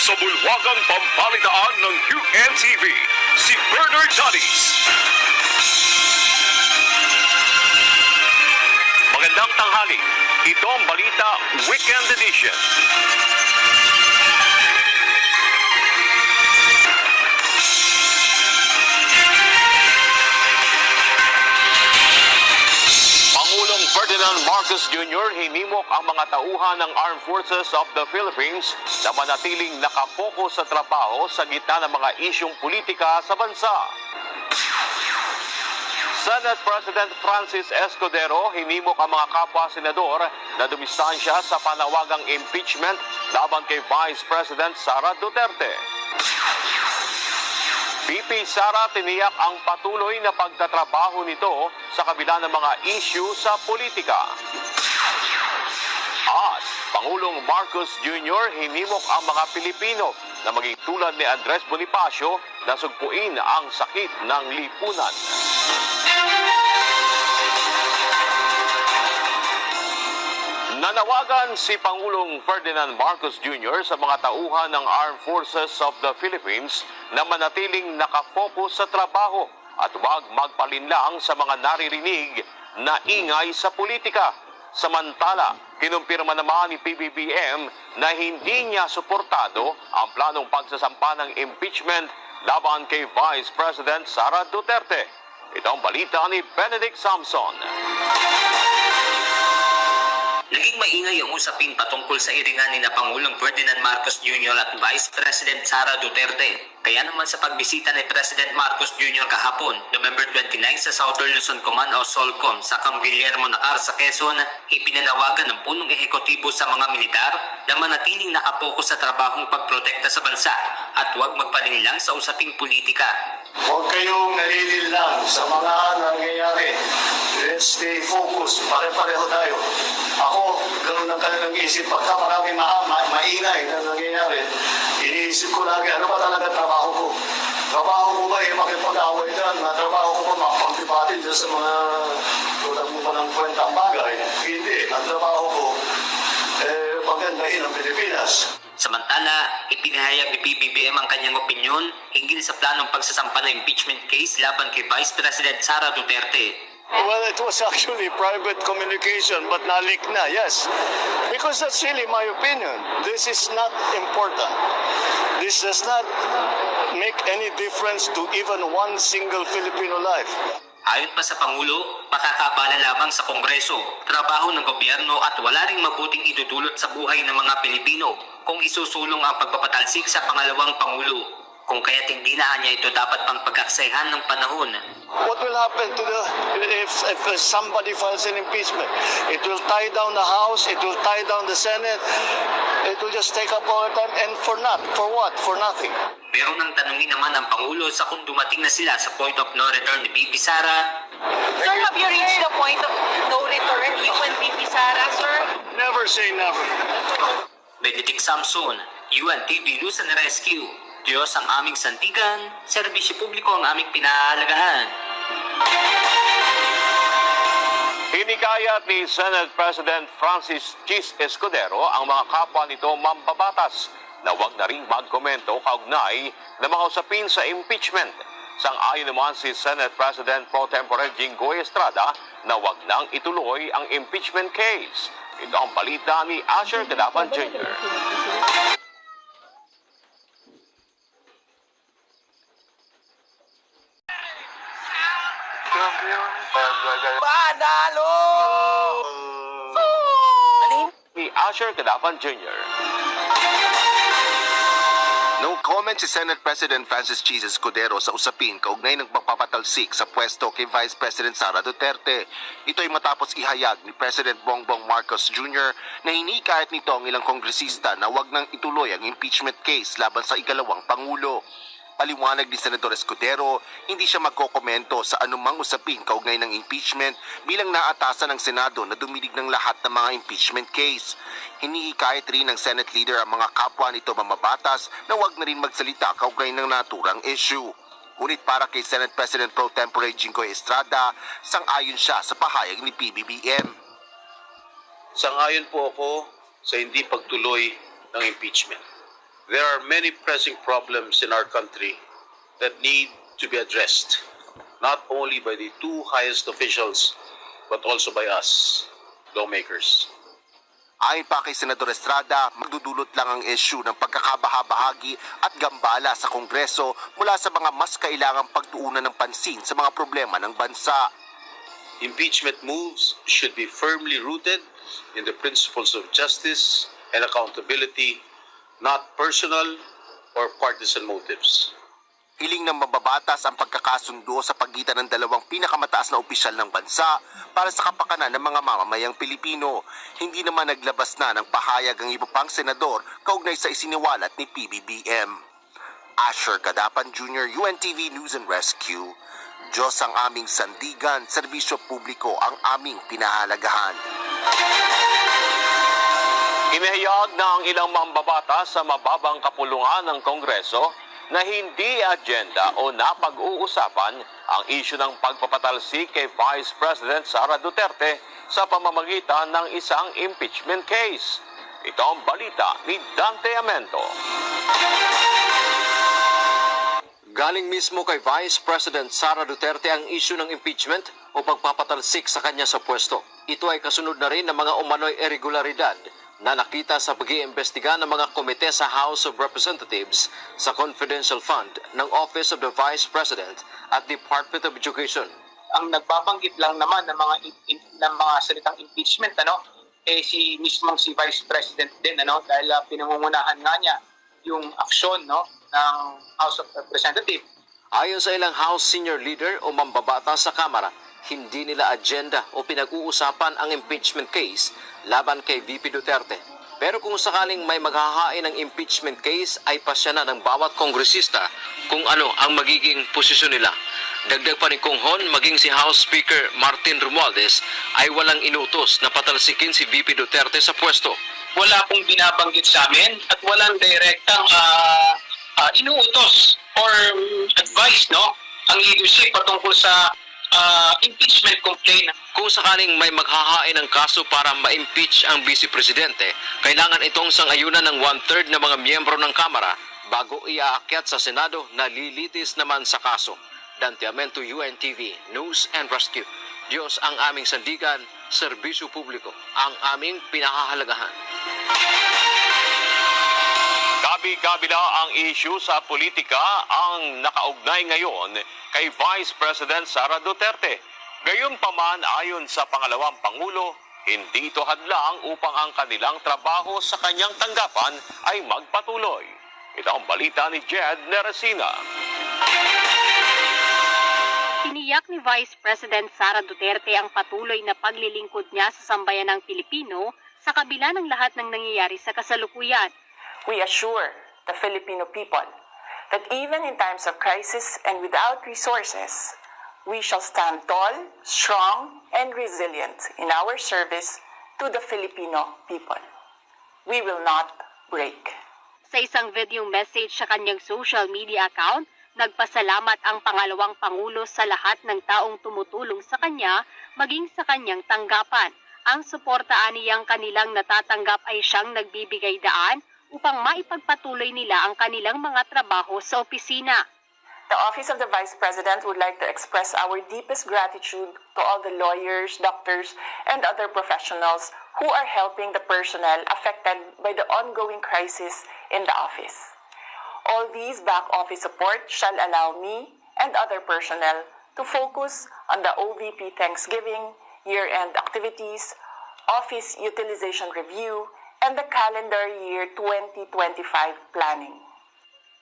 Sa bulwagang pambalitaan ng UNTV, si Bernard Danis. Magandang tanghali. Ito ang Balita Weekend Edition. Ferdinand Marcos Jr. hinimok ang mga tauhan ng Armed Forces of the Philippines na manatiling nakapokus sa trabaho sa gitna ng mga isyong politika sa bansa. Senate President Francis Escudero hinimok ang mga kapwa-senador na dumistansya sa panawagang impeachment laban kay Vice President Sara Duterte. BP Sara tiniyak ang patuloy na pagtatrabaho nito sa kabila ng mga issue sa politika. At Pangulong Marcos Jr. hinimok ang mga Pilipino na maging tulad ni Andres Bonifacio na sugpuin ang sakit ng lipunan. Nanawagan si Pangulong Ferdinand Marcos Jr. sa mga tauhan ng Armed Forces of the Philippines na manatiling nakafocus sa trabaho at huwag magpalinlang sa mga naririnig na ingay sa politika. Samantala, kinumpirma naman ni PBBM na hindi niya suportado ang planong pagsasampa ng impeachment laban kay Vice President Sara Duterte. Ito ang balita ni Benedict Samson. Naging maingay ang usapin patungkol sa iringan ni na Pangulong Ferdinand Marcos Jr. at Vice President Sara Duterte. Kaya naman sa pagbisita ni President Marcos Jr. kahapon, November 29 sa Southern Luzon Command o SOLCOM sa Cam Guillermo Nacar sa Quezon, ipinanawagan ng punong ehekutibo sa mga militar na manatiling nakapokus sa trabahong pagprotekta sa bansa at huwag magpalinlang sa usaping politika. Huwag kayong nalilin sa mga nangyayari. Let's stay focused. Pare-pareho tayo. Ako, ganun ang kanilang isip. Pagka marami ma ma maingay na nangyayari, iniisip ko lagi, ano ba talaga trabaho ko? Trabaho ko ba eh, makipag-away dyan? Na trabaho ko ba makapagpipatin dyan sa mga tulad mo pa ng kwentang bagay? Hindi. Ang trabaho ko, eh, pagandahin ang Pilipinas. Samantala, ipinahayag ni PBBM ang kanyang opinyon hinggil sa planong pagsasampa ng impeachment case laban kay Vice President Sara Duterte. Well, it was actually private communication, but nalik na, yes. Because that's really my opinion. This is not important. This does not make any difference to even one single Filipino life. Ayon pa sa Pangulo, makakabala lamang sa Kongreso, trabaho ng gobyerno at wala ring mabuting idudulot sa buhay ng mga Pilipino kung isusulong ang pagpapatalsik sa pangalawang Pangulo. Kung kaya't hindi na niya ito dapat pang pagkaksayahan ng panahon. What will happen to the if, if somebody files an impeachment? It will tie down the House. It will tie down the Senate. It will just take up all the time, and for not, for what? For nothing. Pero nang tanungin naman ang Pangulo sa kung dumating na sila sa point of no return ni BP Sara, Sir, have you reached the point of no return, you and VP Sara, sir? Never say never. Benedict Samson, UNTV News and Rescue. Diyos ang aming santigan, serbisyo publiko ang aming pinahalagahan. Hinikayat ni Senate President Francis Chis Escudero ang mga kapwa nito mambabatas na wag na rin magkomento kaugnay ng mga usapin sa impeachment. Sang-ayon naman si Senate President Pro Tempore Jinggoy Estrada na wag nang ituloy ang impeachment case. Ito ang balita ni Asher Cadapan Jr. Asher Cadapan Jr. Nung comment si Senate President Francis Cheese Escudero sa usapin kaugnay ng pagpapatalsik sa pwesto kay Vice President Sara Duterte. Ito ay matapos ihayag ni President Bongbong Marcos Jr. na hinikayat nito ang ilang kongresista na wag nang ituloy ang impeachment case laban sa ikalawang Pangulo. Paliwanag ni Senador Escudero, hindi siya magkokomento sa anumang usapin kaugnay ng impeachment bilang naatasan ng Senado na dumidig ng lahat ng mga impeachment case. Hinihikayat rin ng Senate leader ang mga kapwa nito mamabatas na wag na rin magsalita kaugnay ng naturang issue. Ngunit para kay Senate President Pro Tempore Jinggoy Estrada, sang-ayon siya sa pahayag ni PBBM. Sangayon po ako sa hindi pagtuloy ng impeachment. There are many pressing problems in our country that need to be addressed, not only by the two highest officials, but also by us, lawmakers. Ayon pa kay Senador Estrada, magdudulot lang ang issue ng pagkakabahabahagi at gambala sa Kongreso mula sa mga mas kailangang pagtuunan ng pansin sa mga problema ng bansa. Impeachment moves should be firmly rooted in the principles of justice and accountability, not personal or partisan motives. Hiling ng mababatas ang pagkakasundo sa pagitan ng dalawang pinakamataas na opisyal ng bansa para sa kapakanan ng mga mamamayang Pilipino. Hindi naman naglabas na ng pahayag ang iba pang senador kaugnay sa isiniwalat ni PBBM. Asher Kadapan Jr., UNTV News and Rescue. Diyos ang aming sandigan, serbisyo publiko ang aming pinahalagahan. Inihayag na ang ilang mambabata sa mababang kapulungan ng Kongreso na hindi agenda o napag-uusapan ang isyu ng pagpapatalsik kay Vice President Sara Duterte sa pamamagitan ng isang impeachment case. Ito ang balita ni Dante Amento. Galing mismo kay Vice President Sara Duterte ang isyu ng impeachment o pagpapatalsik sa kanya sa pwesto. Ito ay kasunod na rin ng mga umano'y irregularidad na nakita sa pag-iimbestiga ng mga komite sa House of Representatives sa Confidential Fund ng Office of the Vice President at Department of Education. ang nagbabanggit lang naman ng mga in- ng mga salitang impeachment ano eh si mismong si Vice President din ano dahil uh, pinangungunahan nga niya yung aksyon no ng House of Representatives Ayon sa ilang House Senior Leader o mambabata sa Kamara, hindi nila agenda o pinag-uusapan ang impeachment case laban kay VP Duterte. Pero kung sakaling may maghahain ng impeachment case ay pasya na ng bawat kongresista kung ano ang magiging posisyon nila. Dagdag pa ni Kung Hon, maging si House Speaker Martin Romualdez ay walang inutos na patalsikin si VP Duterte sa pwesto. wala pong binabanggit sa amin at walang direktang ah, ah, inuutos or um, advice no ang leadership patungkol sa ah, impeachment complaint Kung sakaling may maghahain ng kaso para ma-impeach ang Vice Presidente, kailangan itong sangayunan ng one-third ng mga miyembro ng Kamara bago iaakyat sa Senado na lilitis naman sa kaso. Dante Amento, UNTV, News and Rescue. Diyos ang aming sandigan, serbisyo publiko, ang aming pinahahalagahan. Gabi-gabila ang issue sa politika ang nakaugnay ngayon kay Vice President Sara Duterte. Gayunpaman ayon sa pangalawang Pangulo, hindi ito hadlang upang ang kanilang trabaho sa kanyang tanggapan ay magpatuloy. Ito ang balita ni Jed Neresina. Tiniyak ni Vice President Sara Duterte ang patuloy na paglilingkod niya sa sambayan ng Pilipino sa kabila ng lahat ng nangyayari sa kasalukuyan. We assure the Filipino people that even in times of crisis and without resources, we shall stand tall, strong, and resilient in our service to the Filipino people. We will not break. Sa isang video message sa kanyang social media account, nagpasalamat ang pangalawang pangulo sa lahat ng taong tumutulong sa kanya maging sa kanyang tanggapan. Ang suporta niyang kanilang natatanggap ay siyang nagbibigay daan upang maipagpatuloy nila ang kanilang mga trabaho sa opisina. The Office of the Vice President would like to express our deepest gratitude to all the lawyers, doctors, and other professionals who are helping the personnel affected by the ongoing crisis in the office. All these back office support shall allow me and other personnel to focus on the OVP Thanksgiving, year-end activities, office utilization review, and the calendar year 2025 planning.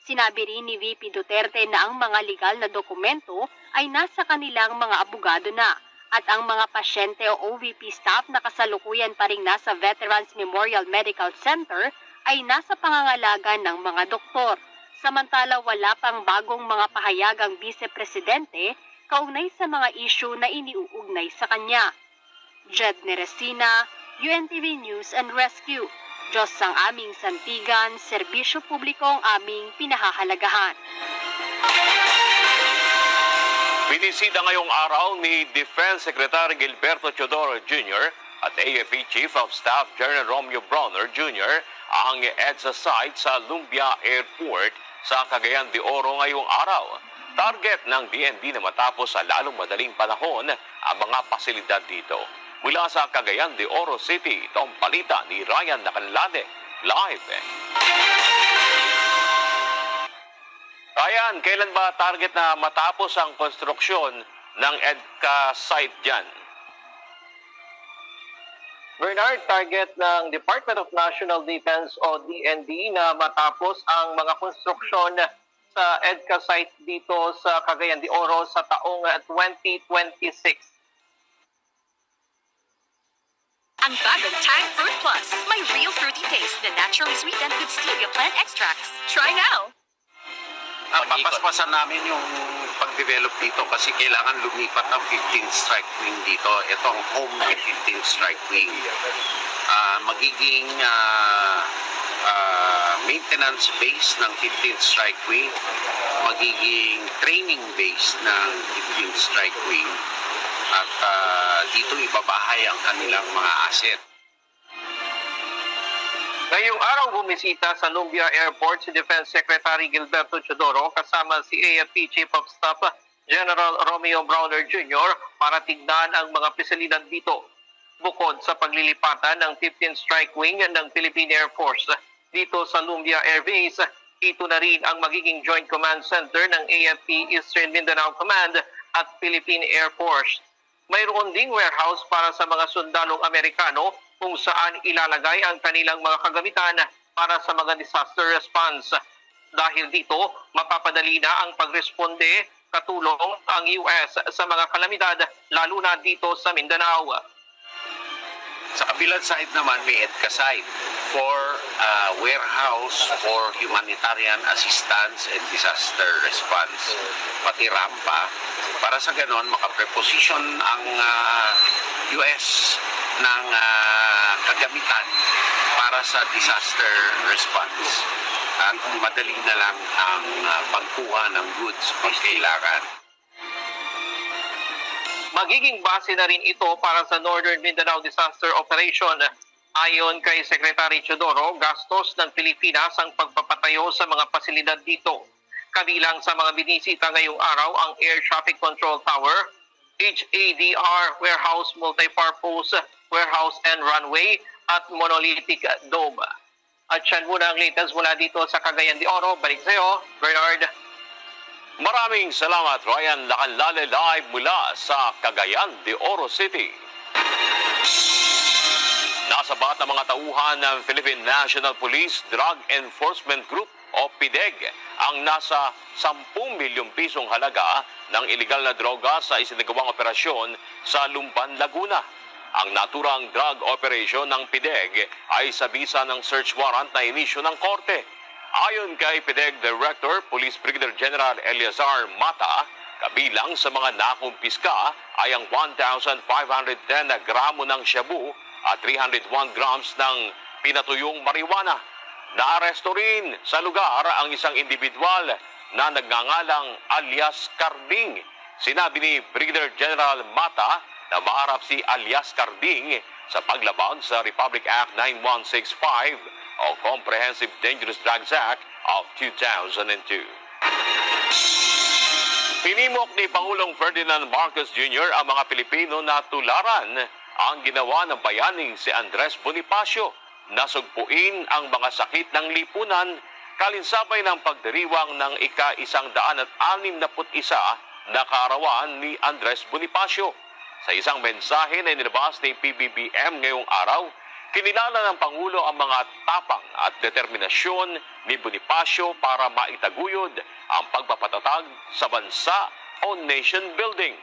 Sinabi rin ni VP Duterte na ang mga legal na dokumento ay nasa kanilang mga abogado na at ang mga pasyente o OVP staff na kasalukuyan pa rin nasa Veterans Memorial Medical Center ay nasa pangangalaga ng mga doktor. Samantala wala pang bagong mga pahayag ang Vice-Presidente kaugnay sa mga issue na iniuugnay sa kanya. Jed Neresina, UNTV News and Rescue. Diyos ang aming santigan, serbisyo publiko ang aming pinahahalagahan. Binisita ngayong araw ni Defense Secretary Gilberto Teodoro Jr. at AFP Chief of Staff General Romeo Bronner Jr. ang EDSA site sa Lumbia Airport sa Cagayan de Oro ngayong araw. Target ng DND na matapos sa lalong madaling panahon ang mga pasilidad dito. Mula sa Cagayan de Oro City, ito ang balita ni Ryan Nakanlade. Live. Ryan, kailan ba target na matapos ang konstruksyon ng EDCA site dyan? Bernard, target ng Department of National Defense o DND na matapos ang mga konstruksyon sa EDCA site dito sa Cagayan de Oro sa taong 2026. Ang bagong Tang Fruit Plus. May real fruity taste na naturally sweetened with stevia plant extracts. Try now! Uh, papaspasan namin yung pag-develop dito kasi kailangan lumipat ng 15th strike wing dito. Ito ang home ng 15th strike wing. Ah, magiging ah, ah, maintenance base ng 15th strike wing, magiging training base ng 15th strike wing. At ah, dito ibabahay ang kanilang mga asset. Ngayong araw bumisita sa Lumbia Airport si Defense Secretary Gilberto Chodoro kasama si AFP Chief of Staff General Romeo Browner Jr. para tignan ang mga pasilidad dito. Bukod sa paglilipatan ng 15th Strike Wing ng Philippine Air Force dito sa Lumbia Air Base, ito na rin ang magiging Joint Command Center ng AFP Eastern Mindanao Command at Philippine Air Force. Mayroon ding warehouse para sa mga sundalong Amerikano kung saan ilalagay ang kanilang mga kagamitan para sa mga disaster response. Dahil dito, mapapadali na ang pagresponde katulong ang US sa mga kalamidad lalo na dito sa Mindanao. Sa kabilang side naman, may EDCA site for uh, warehouse for humanitarian assistance and disaster response. Pati rampa. Para sa ganon, makapreposition ang uh, US ng uh, kagamitan para sa disaster response. At madali na lang ang uh, pagkuha ng goods pag kailangan. Magiging base na rin ito para sa Northern Mindanao Disaster Operation. Ayon kay Secretary Chodoro, gastos ng Pilipinas ang pagpapatayo sa mga pasilidad dito. Kabilang sa mga binisita ngayong araw ang Air Traffic Control Tower, HADR Warehouse Multipurpose Warehouse and Runway at Monolithic Dome. At yan muna ang latest mula dito sa Cagayan de Oro. Balik sa'yo, Bernard. Maraming salamat Ryan Lacanlale live mula sa Cagayan de Oro City. Nasa bata mga tauhan ng Philippine National Police Drug Enforcement Group o PIDEG ang nasa 10 milyong pisong halaga ng iligal na droga sa isinagawang operasyon sa Lumban, Laguna. Ang naturang drug operation ng PIDEG ay sa bisa ng search warrant na inisyo ng korte. Ayon kay PIDEG Director, Police Brigadier General Eleazar Mata, kabilang sa mga nakumpiska ay ang 1,510 na gramo ng shabu at 301 grams ng pinatuyong marijuana. Naaresto rin sa lugar ang isang individual na nagngangalang alias Carding. Sinabi ni Brigadier General Mata na maharap si alias Carding sa paglabag sa Republic Act 9165 o Comprehensive Dangerous Drugs Act of 2002. Pinimok ni Pangulong Ferdinand Marcos Jr. ang mga Pilipino na tularan ang ginawa ng bayaning si Andres Bonifacio na sugpuin ang mga sakit ng lipunan kalinsabay ng pagdiriwang ng ika-isang daan at anim na isa na kaarawan ni Andres Bonifacio. Sa isang mensahe na inilabas ni PBBM ngayong araw, kinilala ng Pangulo ang mga tapang at determinasyon ni Bonifacio para maitaguyod ang pagpapatatag sa bansa o nation building.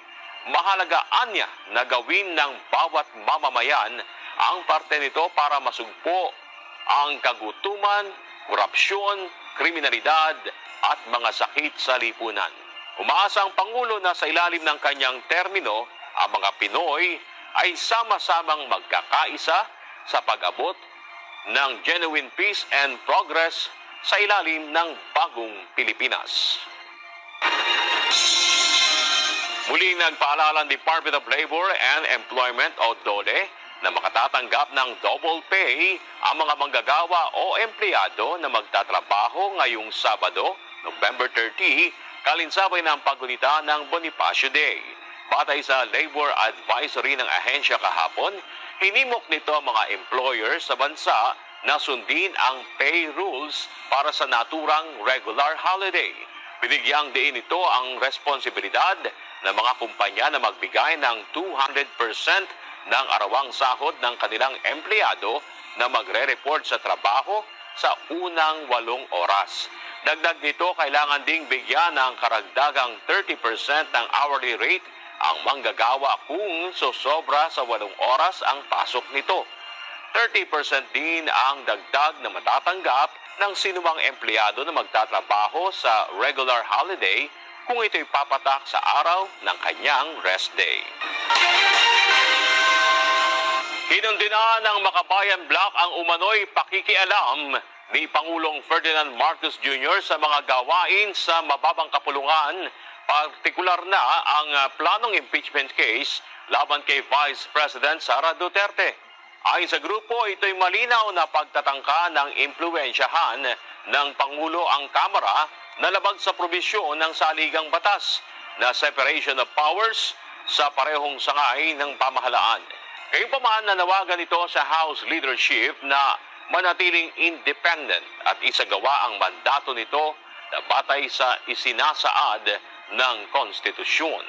Mahalagaan niya na gawin ng bawat mamamayan ang parte nito para masugpo ang kagutuman, korupsyon, kriminalidad at mga sakit sa lipunan. Umaasa ang Pangulo na sa ilalim ng kanyang termino, ang mga Pinoy ay sama-samang magkakaisa sa pag-abot ng genuine peace and progress sa ilalim ng bagong Pilipinas. Muli nagpaalala ang Department of Labor and Employment o DOLE na makatatanggap ng double pay ang mga manggagawa o empleyado na magtatrabaho ngayong Sabado, November 30, kalinsabay ng paggunita ng Bonifacio Day. Batay sa labor advisory ng ahensya kahapon, hinimok nito ang mga employer sa bansa na sundin ang pay rules para sa naturang regular holiday. Binigyang diin ito ang responsibilidad ng mga kumpanya na magbigay ng 200% ng arawang sahod ng kanilang empleyado na magre-report sa trabaho sa unang walong oras. Dagdag nito, kailangan ding bigyan ng karagdagang 30% ng hourly rate ang manggagawa kung sosobra sa walong oras ang pasok nito. 30% din ang dagdag na matatanggap ng sinumang empleyado na magtatrabaho sa regular holiday kung ito'y papatak sa araw ng kanyang rest day. Kinundina ng Makabayan Block ang umano'y pakikialam ni Pangulong Ferdinand Marcos Jr. sa mga gawain sa mababang kapulungan, partikular na ang ah, planong impeachment case laban kay Vice President Sara Duterte. Ayon sa grupo, ito'y malinaw na pagtatangka ng impluensyahan ng Pangulo ang Kamara na labag sa probisyon ng saligang batas na separation of powers sa parehong sangay ng pamahalaan. Gayunpaman nanawagan ito sa House leadership na manatiling independent at isagawa ang mandato nito na batay sa isinasaad ng konstitusyon.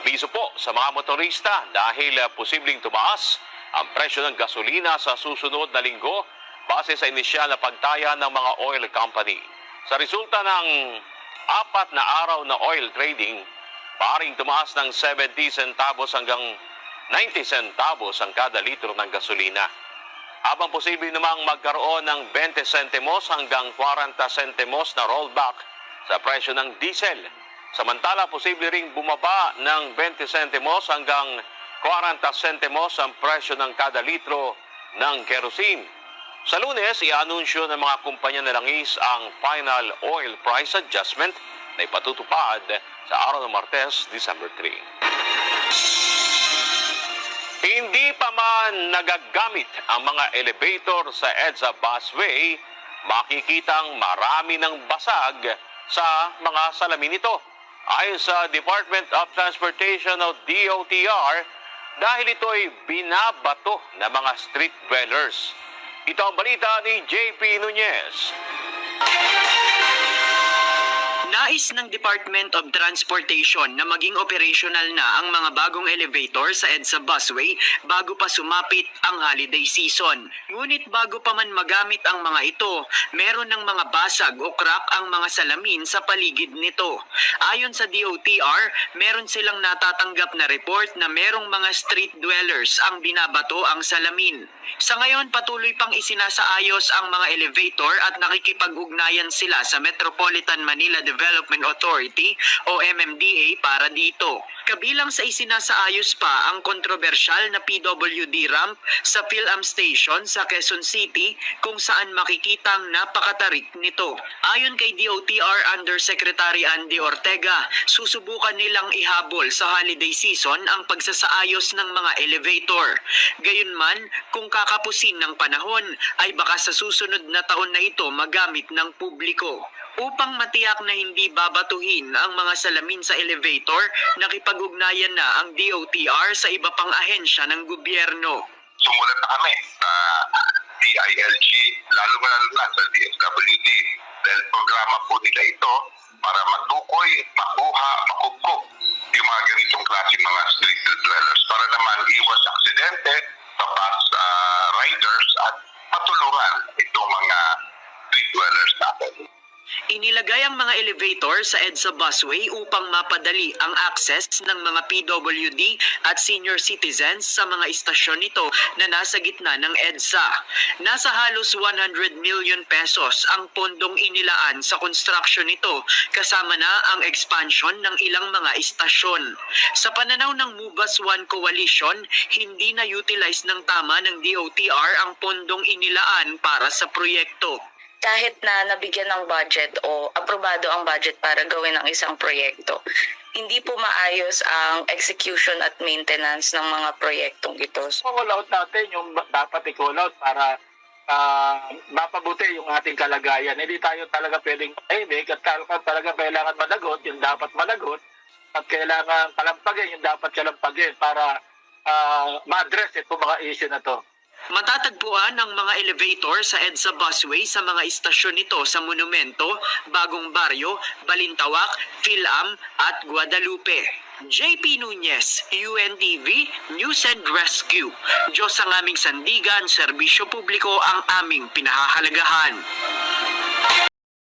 Abiso po sa mga motorista dahil posibleng tumaas ang presyo ng gasolina sa susunod na linggo base sa inisyal na pagtaya ng mga oil company. Sa resulta ng apat na araw na oil trading, paring tumaas ng 70 centavos hanggang 90 centavos ang kada litro ng gasolina. Habang posible namang magkaroon ng 20 centimos hanggang 40 centimos na rollback sa presyo ng diesel. Samantala, posible ring bumaba ng 20 centimos hanggang 40 centimos ang presyo ng kada litro ng kerosene. Sa lunes, i-anunsyo ng mga kumpanya na langis ang final oil price adjustment na ipatutupad sa araw ng Martes, December 3. Hindi pa man nagagamit ang mga elevator sa EDSA busway, makikitang marami ng basag sa mga salamin nito. Ayon sa Department of Transportation o DOTR, dahil ito'y binabato ng mga street dwellers. Ito ang balita ni JP Nunez. Nais ng Department of Transportation na maging operational na ang mga bagong elevator sa EDSA busway bago pa sumapit ang holiday season. Ngunit bago pa man magamit ang mga ito, meron ng mga basag o crack ang mga salamin sa paligid nito. Ayon sa DOTR, meron silang natatanggap na report na merong mga street dwellers ang binabato ang salamin. Sa ngayon, patuloy pang isinasaayos ang mga elevator at nakikipag-ugnayan sila sa Metropolitan Manila Development Authority o MMDA para dito. Kabilang sa isinasaayos pa ang kontrobersyal na PWD ramp sa Philam Station sa Quezon City kung saan makikitang napakatarik nito. Ayon kay DOTR Undersecretary Andy Ortega, susubukan nilang ihabol sa holiday season ang pagsasaayos ng mga elevator. Gayunman, kung kakapusin ng panahon, ay baka sa susunod na taon na ito magamit ng publiko. Upang matiyak na hindi babatuhin ang mga salamin sa elevator, nakipag-ugnayan na ang DOTR sa iba pang ahensya ng gobyerno. sumulat na kami sa DILG, lalo na lalo na sa DSWD. Dahil programa po nila ito para matukoy, makuha, makupkup yung mga ganitong klase mga street dwellers para naman iwas aksidente bus ah, riders at matulungan itong mga street dwellers natin. Inilagay ang mga elevator sa EDSA busway upang mapadali ang access ng mga PWD at senior citizens sa mga istasyon nito na nasa gitna ng EDSA. Nasa halos 100 million pesos ang pondong inilaan sa construction nito kasama na ang expansion ng ilang mga istasyon. Sa pananaw ng MUBAS One Coalition, hindi na utilize ng tama ng DOTR ang pondong inilaan para sa proyekto. Kahit na nabigyan ng budget o aprobado ang budget para gawin ang isang proyekto, hindi po maayos ang execution at maintenance ng mga proyektong ito. call out natin yung dapat i-call out para ah, mapabuti yung ating kalagayan. Hindi tayo talaga pwedeng tahimik at talaga, talaga kailangan managot, yung dapat managot, at kailangan kalampagin, yung dapat kalampagin para ah, ma-address itong mga issue na to. Matatagpuan ang mga elevator sa EDSA busway sa mga istasyon nito sa Monumento, Bagong Baryo, Balintawak, Philam at Guadalupe. JP Nunez, UNTV, News and Rescue. Diyos ang aming sandigan, serbisyo publiko ang aming pinahahalagahan.